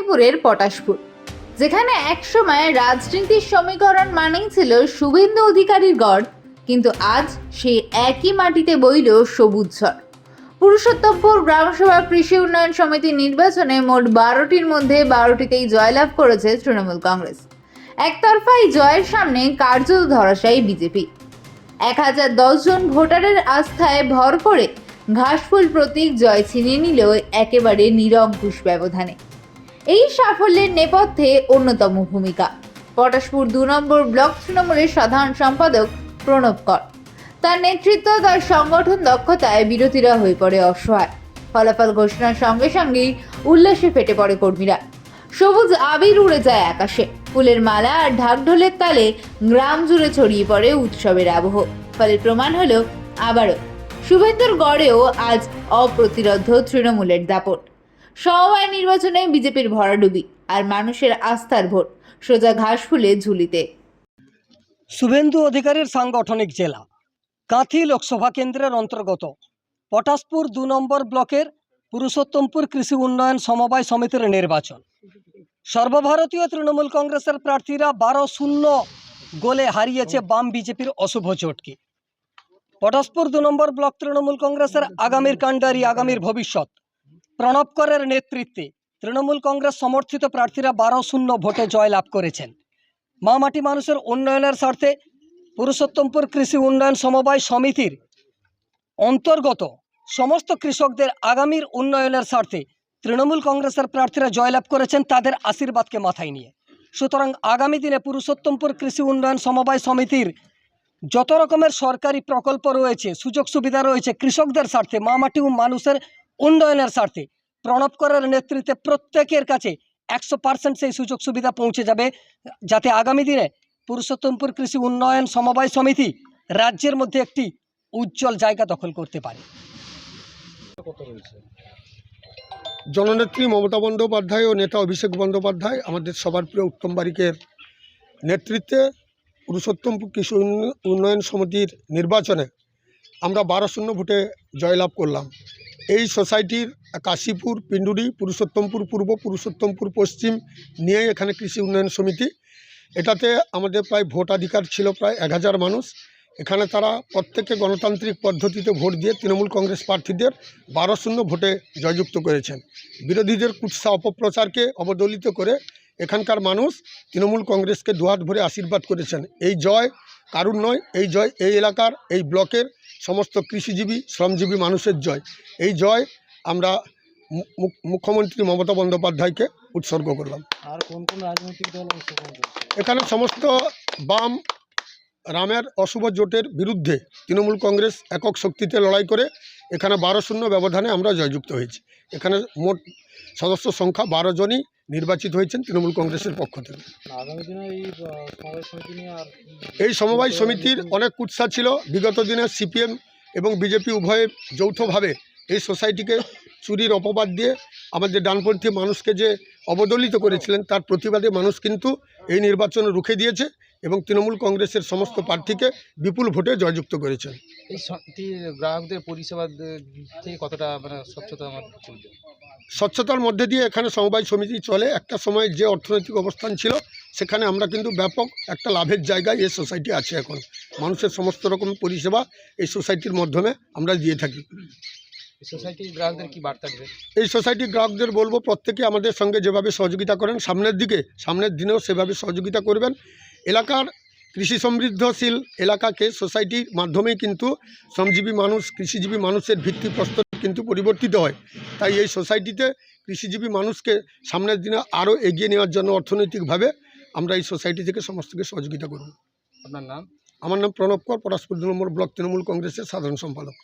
মেদিনীপুরের পটাশপুর, যেখানে একসময় রাজনীতির সমীকরণ মানেই ছিল শুভেন্দু অধিকারীর গড়, কিন্তু আজ সেই একই মাটিতে বইল সবুজ ঝড়। পুরুষোত্তমপুর গ্রামসভা কৃষি উন্নয়ন সমিতির নির্বাচনে মোট বারোটির মধ্যে বারোটিতেই জয়লাভ করেছে তৃণমূল কংগ্রেস। একতরফা এই জয়ের সামনে কার্যত ধরাশায়ী বিজেপি। এক হাজার জন ভোটারের আস্থায় ভর করে ঘাসফুল প্রতীক জয় ছিনিয়ে নিল একেবারে নিরঙ্কুশ ব্যবধানে। এই সাফল্যের নেপথ্যে অন্যতম ভূমিকা। পটাশপুর দু নম্বর ব্লক তৃণমূলের সাধারণ সম্পাদক প্রণব কর। তার নেতৃত্ব তার সংগঠন দক্ষতায় বিরোধীরা হয়ে পড়ে অসহায়। ফলাফল ঘোষণার সঙ্গে সঙ্গেই উল্লাসে ফেটে পড়ে কর্মীরা। সবুজ আবির উড়ে যায় আকাশে। ফুলের মালা আর ঢাকঢোলের তালে গ্রাম জুড়ে ছড়িয়ে পড়ে উৎসবের আবহ। ফলে প্রমাণ হলো আবারও। শুভেন্দুর গড়েও আজ অপ্রতিরোধ তৃণমূলের দাপট। সমবায় নির্বাচনে বিজেপির ভরাডুবি আর মানুষের আস্থার ভোট, সোজা ঘাস ফুলে ঝুলিতে। শুভেন্দু অধিকারীর সাংগঠনিক জেলা, কাঁথি লোকসভা কেন্দ্রের অন্তর্গত, পটাশপুর দু নম্বর ব্লকের পুরুষোত্তমপুর কৃষি উন্নয়ন সমবায় সমিতির নির্বাচন। সর্বভারতীয় তৃণমূল কংগ্রেসের প্রার্থীরা বারো শূন্য গোলে হারিয়েছে বাম বিজেপির অশুভ চটকি। পটাশপুর দু নম্বর ব্লক তৃণমূল কংগ্রেসের আগামীর কাণ্ডারি, আগামীর ভবিষ্যৎ প্রণব করের নেতৃত্বে তৃণমূল কংগ্রেস সমর্থিত প্রার্থীরা বারো শূন্য ভোটে জয়লাভ করেছেন। মামাটি মানুষের উন্নয়নের স্বার্থে পুরুষোত্তমপুর কৃষি উন্নয়ন সমবায় সমিতির অন্তর্গত সমস্ত কৃষকদের আগামীর উন্নয়নের স্বার্থে তৃণমূল কংগ্রেসের প্রার্থীরা জয়লাভ করেছেন তাদের আশীর্বাদকে মাথায় নিয়ে। সুতরাং আগামী দিনে পুরুষোত্তমপুর কৃষি উন্নয়ন সমবায় সমিতির যত রকমের সরকারি প্রকল্প রয়েছে, সুযোগ সুবিধা রয়েছে, কৃষকদের স্বার্থে মামাটি ও মানুষের উন্নয়নের স্বার্থে প্রণব করার নেতৃত্বে প্রত্যেকের কাছে একশো পার্সেন্ট সেই সুযোগ সুবিধা পৌঁছে যাবে, যাতে আগামী দিনে পুরুষোত্তমপুর কৃষি উন্নয়ন সমবায় সমিতি রাজ্যের মধ্যে একটি উজ্জ্বল জায়গা দখল করতে পারে। জননেত্রী মমতা বন্দ্যোপাধ্যায় ও নেতা অভিষেক বন্দ্যোপাধ্যায় আমাদের সবার প্রিয় উত্তম বারিকের নেতৃত্বে পুরুষোত্তমপুর কৃষি উন্ন- উন্নয়ন সমিতির নির্বাচনে আমরা বারো শূন্য ভোটে জয়লাভ করলাম। এই সোসাইটির কাশীপুর, পিন্ডুরি, পুরুষোত্তমপুর, পূর্ব পুরুষোত্তমপুর, পশ্চিম নিয়ে এখানে কৃষি উন্নয়ন সমিতি। এটাতে আমাদের প্রায় ভোটাধিকার ছিল প্রায় এক হাজার মানুষ। এখানে তারা প্রত্যেকে গণতান্ত্রিক পদ্ধতিতে ভোট দিয়ে তৃণমূল কংগ্রেস প্রার্থীদের বারো শূন্য ভোটে জয়যুক্ত করেছেন। বিরোধীদের কুৎসা অপপ্রচারকে অবদলিত করে এখানকার মানুষ তৃণমূল কংগ্রেসকে দুহাত ভরে আশীর্বাদ করেছেন। এই জয় কারুর নয়, এই জয় এই এলাকার, এই ব্লকের সমস্ত কৃষিজীবী শ্রমজীবী মানুষের জয়। এই জয় আমরা মুখ্যমন্ত্রী মমতা বন্দ্যোপাধ্যায়কে উৎসর্গ করলাম। আর কোন কোন রাজনৈতিক দল এখানে সমস্ত বাম রামের অশুভ জোটের বিরুদ্ধে তৃণমূল কংগ্রেস একক শক্তিতে লড়াই করে এখানে বারো শূন্য ব্যবধানে আমরা জয়যুক্ত হয়েছি। এখানে মোট সদস্য সংখ্যা বারো জনই নির্বাচিত হয়েছেন তৃণমূল কংগ্রেসের পক্ষ থেকে। এই সমবায় সমিতির অনেক কুৎসা ছিল। বিগত দিনে সিপিএম এবং বিজেপি উভয়ে যৌথভাবে এই সোসাইটিকে চুরির অপবাদ দিয়ে আমাদের ডানপন্থী মানুষকে যে অবদলিত করেছিলেন তার প্রতিবাদে মানুষ কিন্তু এই নির্বাচন রুখে দিয়েছে। এবং তৃণমূল কংগ্রেসের সমস্ত প্রার্থীকে বিপুল ভোটে জয়যুক্ত করেছেন। এই গ্রাহকদের পরিষেবা থেকে কতটা মানে স্বচ্ছতা আমার স্বচ্ছতার মধ্যে দিয়ে এখানে সমবায় সমিতি চলে। একটা সময় যে অর্থনৈতিক অবস্থান ছিল সেখানে আমরা কিন্তু ব্যাপক একটা লাভের জায়গায় এই সোসাইটি আছে এখন। মানুষের সমস্ত রকম পরিষেবা এই সোসাইটির মাধ্যমে আমরা দিয়ে থাকি। এই সোসাইটির গ্রাহকদের কি বার্তা দেবে? এই সোসাইটির গ্রাহকদের বলব প্রত্যেকে আমাদের সঙ্গে যেভাবে সহযোগিতা করেন সামনের দিকে সামনের দিনেও সেভাবে সহযোগিতা করবেন। এলাকার কৃষি সমৃদ্ধশীল এলাকাকে সোসাইটির মাধ্যমেই কিন্তু শ্রমজীবী মানুষ কৃষিজীবী মানুষের ভিত্তিপ্রস্তর কিন্তু পরিবর্তিত হয়। তাই এই সোসাইটিতে কৃষিজীবী মানুষকে সামনের দিনে আরও এগিয়ে নেওয়ার জন্য অর্থনৈতিকভাবে আমরা এই সোসাইটি থেকে সমস্তকে সহযোগিতা করব। আপনার নাম? আমার নাম প্রণব কর পরাশপুর দু নম্বর ব্লক তৃণমূল কংগ্রেসের সাধারণ সম্পাদক।